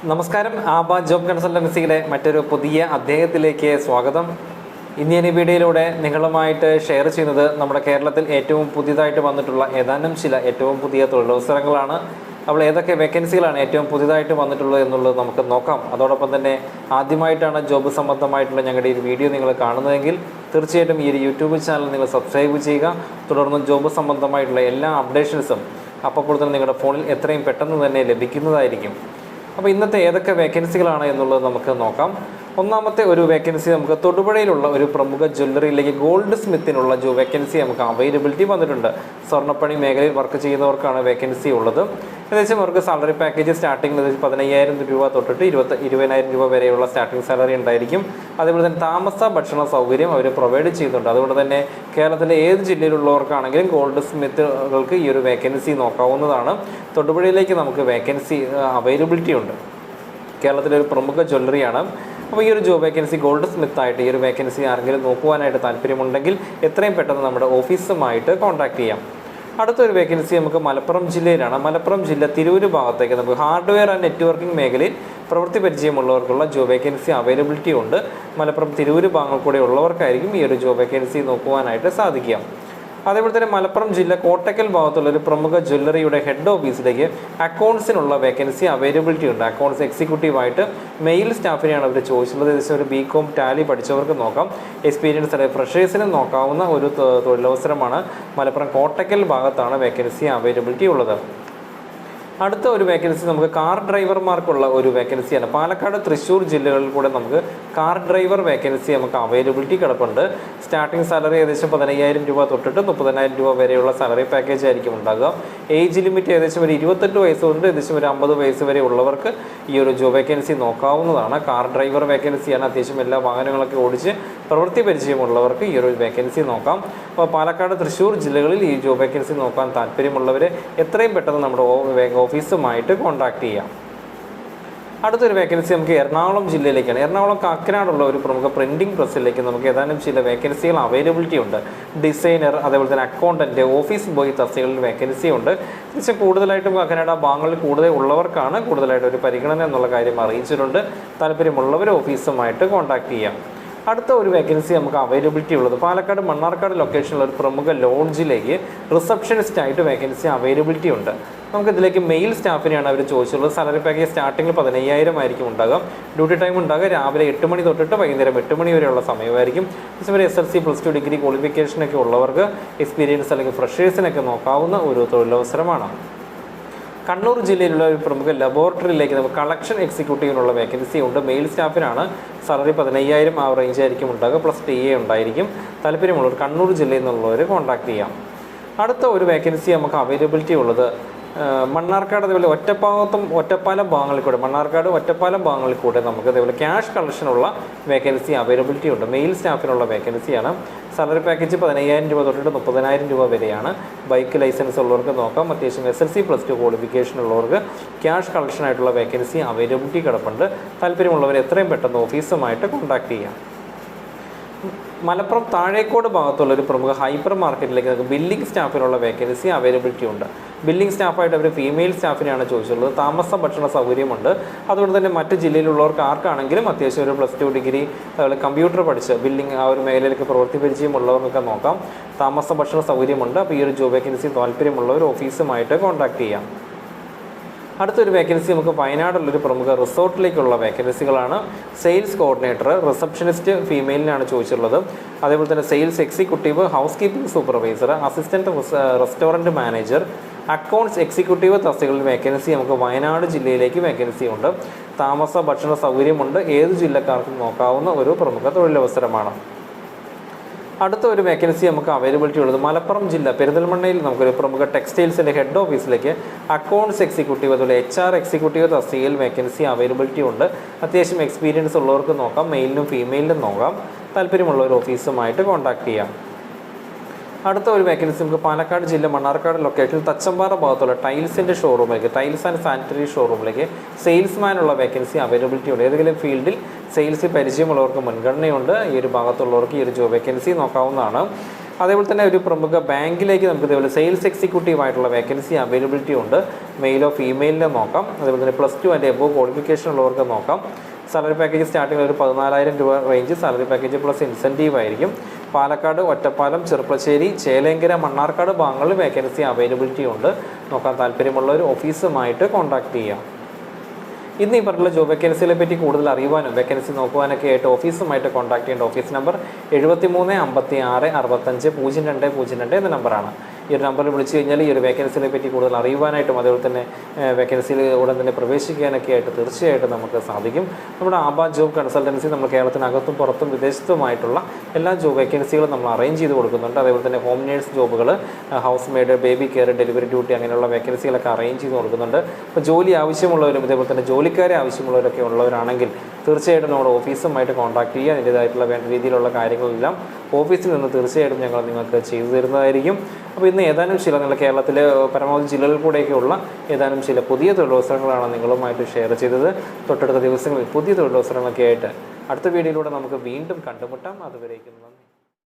നമസ്കാരം. ആബ ജോബ് കൺസൾട്ടൻസിയുടെ മറ്റൊരു പുതിയ അദ്ദേഹത്തിലേക്ക് സ്വാഗതം. ഇന്ത്യൻ വീഡിയോയിലൂടെ നിങ്ങളുമായിട്ട് ഷെയർ ചെയ്യുന്നത് നമ്മുടെ കേരളത്തിൽ ഏറ്റവും പുതിയതായിട്ട് വന്നിട്ടുള്ള ഏതാനും ചില ഏറ്റവും പുതിയ തൊഴിലവസരങ്ങളാണ്. അപ്പോൾ ഏതൊക്കെ വേക്കൻസികളാണ് ഏറ്റവും പുതിയതായിട്ട് വന്നിട്ടുള്ളത് എന്നുള്ളത് നമുക്ക് നോക്കാം. അതോടൊപ്പം തന്നെ ആദ്യമായിട്ടാണ് ജോബ് സംബന്ധമായിട്ടുള്ള ഞങ്ങളുടെ ഈ വീഡിയോ നിങ്ങൾ കാണുന്നതെങ്കിൽ തീർച്ചയായിട്ടും ഈ ഒരു യൂട്യൂബ് ചാനൽ നിങ്ങൾ സബ്സ്ക്രൈബ് ചെയ്യുക. തുടർന്ന് ജോബ് സംബന്ധമായിട്ടുള്ള എല്ലാ അപ്ഡേഷൻസും അപ്പോൾ തന്നെ നിങ്ങളുടെ ഫോണിൽ എത്രയും പെട്ടെന്ന് തന്നെ ലഭിക്കുന്നതായിരിക്കും. അപ്പോൾ ഇന്നത്തെ ഏതൊക്കെ വേക്കൻസികളാണ് എന്നുള്ളത് നമുക്ക് നോക്കാം. ഒന്നാമത്തെ ഒരു വേക്കൻസി നമുക്ക് തൊടുപുഴയിലുള്ള ഒരു പ്രമുഖ ജ്വല്ലറിയിലേക്ക് ഗോൾഡ് സ്മിത്തിനുള്ള ജോ വേക്കൻസി നമുക്ക് അവൈലബിലിറ്റി വന്നിട്ടുണ്ട്. സ്വർണപ്പണി മേഖലയിൽ വർക്ക് ചെയ്യുന്നവർക്കാണ് വേക്കൻസി ഉള്ളത്. ഏകദേശം അവർക്ക് സാലറി പാക്കേജ് സ്റ്റാർട്ടിംഗ് ഏകദേശം പതിനയ്യായിരം രൂപ തൊട്ടിട്ട് ഇരുപത്തി ഇരുപതിനായിരം രൂപ വരെയുള്ള സ്റ്റാർട്ടിംഗ് സാലറി ഉണ്ടായിരിക്കും. അതേപോലെ തന്നെ താമസ ഭക്ഷണ സൗകര്യം അവർ പ്രൊവൈഡ് ചെയ്യുന്നുണ്ട്. അതുകൊണ്ട് തന്നെ കേരളത്തിലെ ഏത് ജില്ലയിലുള്ളവർക്കാണെങ്കിലും ഗോൾഡ് സ്മിത്തുകൾക്ക് ഈ ഒരു വേക്കൻസി നോക്കാവുന്നതാണ്. തൊടുപുഴയിലേക്ക് നമുക്ക് വേക്കൻസി അവൈലബിലിറ്റി ഉണ്ട്. കേരളത്തിലെ ഒരു പ്രമുഖ ജ്വല്ലറിയാണ് അപ്പോൾ ഈ ഒരു ജോബ് വേക്കൻസി ഗോൾഡ് സ്മിത്ത് ആയിട്ട് ഈ ഒരു വേക്കൻസി ആരെങ്കിലും നോക്കുവാനായിട്ട് താല്പര്യമുണ്ടെങ്കിൽ എത്രയും പെട്ടെന്ന് നമ്മുടെ ഓഫീസുമായിട്ട് കോൺടാക്ട് ചെയ്യാം. അടുത്തൊരു വേക്കൻസി നമുക്ക് മലപ്പുറം ജില്ലയിലാണ്. മലപ്പുറം ജില്ല തിരൂര് ഭാഗത്തേക്ക് നമുക്ക് ഹാർഡ്വെയർ ആൻഡ് നെറ്റ്വർക്കിംഗ് മേഖലയിൽ പ്രവൃത്തി പരിചയമുള്ളവർക്കുള്ള ജോബ് വേക്കൻസി അവൈലബിലിറ്റി ഉണ്ട്. മലപ്പുറം തിരൂര് ഭാഗങ്ങൾ കൂടെ ഉള്ളവർക്കായിരിക്കും ഈ ഒരു ജോബ് വേക്കൻസി നോക്കുവാനായിട്ട് സാധിക്കുക. അതേപോലെ തന്നെ മലപ്പുറം ജില്ല കോട്ടക്കൽ ഭാഗത്തുള്ള ഒരു പ്രമുഖ ജ്വല്ലറിയുടെ ഹെഡ് ഓഫീസിലേക്ക് അക്കൗണ്ട്സിനുള്ള വേക്കൻസി അവൈലബിലിറ്റി ഉണ്ട്. അക്കൗണ്ട്സ് എക്സിക്യൂട്ടീവായിട്ട് മെയിൽ സ്റ്റാഫിനെയാണ് അവർ ചോദിച്ചിട്ടുള്ളത്. ഏകദേശം ഒരു ബി കോം ടാലി പഠിച്ചവർക്ക് നോക്കാം. എക്സ്പീരിയൻസ് അല്ലെങ്കിൽ ഫ്രഷേഴ്സിനും നോക്കാവുന്ന ഒരു തൊഴിലവസരമാണ് മലപ്പുറം കോട്ടക്കൽ ഭാഗത്താണ് വേക്കൻസി അവൈലബിലിറ്റി ഉള്ളത്. അടുത്ത ഒരു വേക്കൻസി നമുക്ക് കാർ ഡ്രൈവർമാർക്കുള്ള ഒരു വേക്കൻസിയാണ് പാലക്കാട് തൃശ്ശൂർ ജില്ലകളിൽ കൂടെ നമുക്ക് കാർ ഡ്രൈവർ വേക്കൻസി നമുക്ക് അവൈലബിലിറ്റി കിടപ്പുണ്ട്. സ്റ്റാർട്ടിംഗ് സാലറി ഏകദേശം പതിനയ്യായിരം രൂപ തൊട്ടിട്ട് മുപ്പതിനായിരം രൂപ വരെയുള്ള സാലറി പാക്കേജ് ആയിരിക്കും ഉണ്ടാകുക ഏജ് ലിമിറ്റ് ഏകദേശം ഒരു ഇരുപത്തെട്ട് വയസ്സ് തൊട്ട് ഏകദേശം ഒരു അമ്പത് വയസ്സ് വരെ ഉള്ളവർക്ക് ഈ ഒരു ജോബ് വേക്കൻസി നോക്കാവുന്നതാണ്. കാർ ഡ്രൈവർ വേക്കൻസിയാണ് അത്യാവശ്യം എല്ലാ വാഹനങ്ങളൊക്കെ ഓടിച്ച് പ്രവൃത്തി പരിചയമുള്ളവർക്ക് ഈ ഒരു വേക്കൻസി നോക്കാം. അപ്പോൾ പാലക്കാട് തൃശ്ശൂർ ജില്ലകളിൽ ഈ ജോബ് വേക്കൻസി നോക്കാൻ താല്പര്യമുള്ളവർ എത്രയും പെട്ടെന്ന് നമ്മുടെ ഓഫീസുമായിട്ട് കോൺടാക്ട് ചെയ്യാം. അടുത്തൊരു വേക്കൻസി നമുക്ക് എറണാകുളം ജില്ലയിലേക്കാണ്. എറണാകുളം കാക്കനാടുള്ള ഒരു പ്രമുഖ പ്രിന്റിംഗ് പ്രസ്സിലേക്ക് നമുക്ക് ഏതാനും ചില വേക്കൻസികൾ അവൈലബിലിറ്റി ഉണ്ട്. ഡിസൈനർ അതേപോലെ തന്നെ അക്കൗണ്ടന്റ് ഓഫീസ് ബോയ് തസ്തികളിൽ വേക്കൻസി ഉണ്ട്. തീർച്ചയായും കൂടുതലായിട്ടും കാക്കനാട് ഭാഗങ്ങളിൽ കൂടുതൽ ഉള്ളവർക്കാണ് കൂടുതലായിട്ട് ഒരു പരിഗണന എന്നുള്ള കാര്യം അറിയിച്ചിട്ടുണ്ട്. താല്പര്യമുള്ളവർ ഓഫീസുമായിട്ട് കോൺടാക്ട് ചെയ്യാം. അടുത്ത ഒരു വേക്കൻസി നമുക്ക് അവൈലബിലിറ്റി ഉള്ളത്. പാലക്കാട് മണ്ണാർക്കാട് ലൊക്കേഷനിലുള്ള ഒരു പ്രമുഖ ലോഡ്ജിലേക്ക് റിസപ്ഷനിസ്റ്റ് ആയിട്ട് വേക്കൻസി അവൈലബിലിറ്റി ഉണ്ട്. നമുക്ക് ഇതിലേക്ക് മെയിൽ സ്റ്റാഫിനെയാണ് അവർ ചോദിച്ചുള്ളത് സാലറി പാക്കേജ് സ്റ്റാർട്ടിങ്ങിൽ പതിനയ്യായിരം ആയിരിക്കും ഉണ്ടാകാം. ഡ്യൂട്ടി ടൈം ഉണ്ടാകുക രാവിലെ എട്ട് മണി തൊട്ടിട്ട് വൈകുന്നേരം എട്ട് മണി വരെയുള്ള സമയമായിരിക്കും. ഇവർ S L C plus two degree ക്വാളിഫിക്കേഷനൊക്കെ ഉള്ളവർക്ക് എക്സ്പീരിയൻസ് അല്ലെങ്കിൽ ഫ്രഷേഴ്സിനൊക്കെ നോക്കാവുന്ന ഒരു തൊഴിലവസരമാണ്. കണ്ണൂർ ജില്ലയിലുള്ള ഒരു പ്രമുഖ ലബോറട്ടറിയിലേക്ക് നമുക്ക് കളക്ഷൻ എക്സിക്യൂട്ടീവിനുള്ള വേക്കൻസി ഉണ്ട്. മെയിൽ സ്റ്റാഫിനാണ് സാലറി പതിനയ്യായിരം ആ റേഞ്ച് ആയിരിക്കും ഉണ്ടാകുക പ്ലസ് ടി എ ഉണ്ടായിരിക്കും. താല്പര്യമുള്ളവർ കണ്ണൂർ ജില്ലയിൽ നിന്നുള്ളവർ കോൺടാക്ട് ചെയ്യാം. അടുത്ത ഒരു വേക്കൻസി നമുക്ക് അവൈലബിലിറ്റി ഉള്ളത് മണ്ണാർക്കാട് അതേപോലെ ഒറ്റപ്പാകത്തും ഒറ്റപ്പാലം ഭാഗങ്ങളിൽ കൂടെ മണ്ണാർക്കാട് ഒറ്റപ്പാലം ഭാഗങ്ങളിൽ കൂടെ നമുക്ക് അതേപോലെ ക്യാഷ് കളക്ഷനുള്ള വേക്കൻസി അവൈലബിലിറ്റി ഉണ്ട്. മെയിൽ സ്റ്റാഫിനുള്ള വേക്കൻസിയാണ് സാലറി പാക്കേജ് പതിനയ്യായിരം രൂപ തൊട്ടിട്ട് മുപ്പതിനായിരം രൂപ വരെയാണ്. ബൈക്ക് ലൈസൻസ് ഉള്ളവർക്ക് നോക്കാം. അത്യാവശ്യം S L C plus two qualification ഉള്ളവർക്ക് ക്യാഷ് കളക്ഷനായിട്ടുള്ള വേക്കൻസി അവൈലബിലിറ്റി കിടപ്പുണ്ട്. താല്പര്യമുള്ളവർ എത്രയും പെട്ടെന്ന് ഓഫീസുമായിട്ട് കോൺടാക്ട് ചെയ്യാം. മലപ്പുറം താഴേക്കോട് ഭാഗത്തുള്ള ഒരു പ്രമുഖ ഹൈപ്പർ മാർക്കറ്റിലേക്ക് നമുക്ക് ബില്ലിംഗ് സ്റ്റാഫിനുള്ള വേക്കൻസി അവൈലബിലിറ്റി ഉണ്ട്. ബില്ലിംഗ് സ്റ്റാഫായിട്ട് അവർ ഫീമെയിൽ സ്റ്റാഫിനെയാണ് ചോദിച്ചിട്ടുള്ളത്. താമസ ഭക്ഷണ സൗകര്യമുണ്ട്. അതുകൊണ്ട് തന്നെ മറ്റ് ജില്ലയിലുള്ളവർക്ക് ആർക്കാണെങ്കിലും അത്യാവശ്യം ഒരു പ്ലസ് ടു ഡിഗ്രി അതുപോലെ കമ്പ്യൂട്ടർ പഠിച്ച് ബില്ലിംഗ് ആ ഒരു മേഖലയിലേക്ക് പ്രവൃത്തി പരിചയമുള്ളവർക്കൊക്കെ നോക്കാം. താമസ ഭക്ഷണ സൗകര്യമുണ്ട്. അപ്പോൾ ഈ ഒരു ജോബ് വേക്കൻസി താല്പര്യമുള്ളവർ ഓഫീസുമായിട്ട് കോൺടാക്ട് ചെയ്യാം. അടുത്തൊരു വേക്കൻസി നമുക്ക് വയനാടുള്ളൊരു പ്രമുഖ റിസോർട്ടിലേക്കുള്ള വേക്കൻസികളാണ് സെയിൽസ് കോർഡിനേറ്റർ റിസപ്ഷനിസ്റ്റ് ഫീമെയിലിനാണ് ചോദിച്ചിട്ടുള്ളത്. അതേപോലെ തന്നെ sales executive housekeeping supervisor assistant restaurant manager accounts executive തസ്തികളിൽ vacancy നമുക്ക് വയനാട് ജില്ലയിലേക്ക് വേക്കൻസി ഉണ്ട്. താമസ ഭക്ഷണ സൗകര്യമുണ്ട്. ഏത് ജില്ലക്കാർക്കും നോക്കാവുന്ന ഒരു പ്രമുഖ തൊഴിലവസരമാണ്. അടുത്ത ഒരു വേക്കൻസി നമുക്ക് അവൈലബിലിറ്റി ഉള്ളത് മലപ്പുറം ജില്ല പെരിന്തൽമണ്ണയിൽ നമുക്കൊരു പ്രമുഖ ടെക്സ്റ്റൈൽസിന്റെ ഹെഡ് ഓഫീസിലേക്ക് അക്കൗണ്ട്സ് എക്സിക്യൂട്ടീവ് അതുപോലെ എച്ച് ആർ എക്സിക്യൂട്ടീവ് തസ്തികയിൽ വേക്കൻസി അവൈലബിലിറ്റി ഉണ്ട്. അത്യാവശ്യം എക്സ്പീരിയൻസ് ഉള്ളവർക്ക് നോക്കാം മെയിലിനും ഫീമെയിലിനും നോക്കാം. താല്പര്യമുള്ള ഒരു ഓഫീസുമായിട്ട് കോൺടാക്ട് ചെയ്യാം. അടുത്ത ഒരു വേക്കൻസി നമുക്ക് പാലക്കാട് ജില്ല മണ്ണാർക്കാട് ലൊക്കേഷനിൽ തച്ചമ്പാറ ഭാഗത്തുള്ള ടൈൽസിന്റെ ഷോറൂമിലേക്ക് ടൈൽസ് ആൻഡ് സാനിറ്ററി ഷോറൂമിലേക്ക് സെയിൽസ്മാനുള്ള വേക്കൻസി അവൈലബിലിറ്റി ഉണ്ട്. ഏതെങ്കിലും ഫീൽഡിൽ സെയിൽസ് പരിചയമുള്ളവർക്ക് മുൻഗണനയുണ്ട്. ഈ ഒരു ഭാഗത്തുള്ളവർക്ക് ഈ ഒരു ജോബ് വേക്കൻസി നോക്കാവുന്നതാണ്. അതേപോലെ തന്നെ ഒരു പ്രമുഖ ബാങ്കിലേക്ക് നമുക്ക് ഇതേപോലെ സെയിൽസ് എക്സിക്യൂട്ടീവ് ആയിട്ടുള്ള വേക്കൻസി അവൈലബിലിറ്റി ഉണ്ട്. മെയിലോ ഫീമെയിലിനെ നോക്കാം. അതേപോലെ തന്നെ plus two and above qualification ഉള്ളവർക്ക് നോക്കാം. സാലറി പാക്കേജ് സ്റ്റാർട്ടിംഗ് ഒരു പതിനാലായിരം രൂപ range salary package plus incentive ആയിരിക്കും. പാലക്കാട് ഒറ്റപ്പാലം ചെറുപ്പശ്ശേരി ചേലേങ്കര മണ്ണാർക്കാട് ഭാഗങ്ങളിൽ വേക്കൻസി അവൈലബിലിറ്റി ഉണ്ട്. നോക്കാൻ താല്പര്യമുള്ളവർ ഓഫീസുമായിട്ട് കോൺടാക്ട് ചെയ്യാം. ഇന്ന് ഈ പറഞ്ഞുള്ള ജോബ് വേക്കൻസികളെ പറ്റി കൂടുതൽ അറിയുവാനും വേക്കൻസി നോക്കുവാനൊക്കെ ആയിട്ട് ഓഫീസുമായിട്ട് കോൺടാക്ട് ചെയ്യേണ്ട ഓഫീസ് നമ്പർ എഴുപത്തി മൂന്ന് അമ്പത്തി ആറ് അറുപത്തഞ്ച് പൂജ്യം രണ്ട് പൂജ്യം രണ്ട് എന്ന നമ്പറാണ് ഈ ഒരു നമ്പറിൽ വിളിച്ചു കഴിഞ്ഞാൽ ഈ ഒരു വേക്കൻസിനെ പറ്റി കൂടുതൽ അറിയുവാനായിട്ടും അതുപോലെ തന്നെ വേക്കൻസിയിൽ ഉടൻ തന്നെ പ്രവേശിക്കാനൊക്കെ ആയിട്ട് തീർച്ചയായിട്ടും നമുക്ക് സാധിക്കും. നമ്മുടെ ആബ ജോബ് കൺസൾട്ടൻസി നമ്മൾ കേരളത്തിനകത്തും പുറത്തും വിദേശത്തുമായിട്ടുള്ള എല്ലാ ജോബ് വേക്കൻസികളും നമ്മൾ അറേഞ്ച് ചെയ്ത് കൊടുക്കുന്നുണ്ട്. അതേപോലെ തന്നെ home nurse ജോബുകൾ housemaid baby care delivery duty അങ്ങനെയുള്ള വേക്കൻസികളൊക്കെ അറേഞ്ച് ചെയ്ത് കൊടുക്കുന്നുണ്ട്. അപ്പോൾ ജോലി ആവശ്യമുള്ളവരും ഇതേപോലെ തന്നെ ജോലിക്കാരെ ആവശ്യമുള്ളവരൊക്കെ ഉള്ളവരാണെങ്കിൽ തീർച്ചയായിട്ടും നമ്മുടെ ഓഫീസുമായിട്ട് കോൺടാക്ട് ചെയ്യുക അതിന്റേതായിട്ടുള്ള വേണ്ട രീതിയിലുള്ള കാര്യങ്ങളെല്ലാം ഓഫീസിൽ നിന്ന് തീർച്ചയായിട്ടും ഞങ്ങൾ നിങ്ങൾക്ക് ചെയ്തു തരുന്നതായിരിക്കും. അപ്പോൾ ഇന്ന് ഏതാനും ചില നിങ്ങൾ കേരളത്തിലെ പരമാവധി ജില്ലകളിൽ കൂടെയൊക്കെയുള്ള ഏതാനും ചില പുതിയ തൊഴിലവസരങ്ങളാണ് നിങ്ങളുമായിട്ട് ഷെയർ ചെയ്തത്. തൊട്ടടുത്ത ദിവസങ്ങളിൽ പുതിയ തൊഴിലവസരങ്ങളൊക്കെ ആയിട്ട് അടുത്ത വീഡിയോയിലൂടെ നമുക്ക് വീണ്ടും കണ്ടുമുട്ടാം. അതുവരേക്കും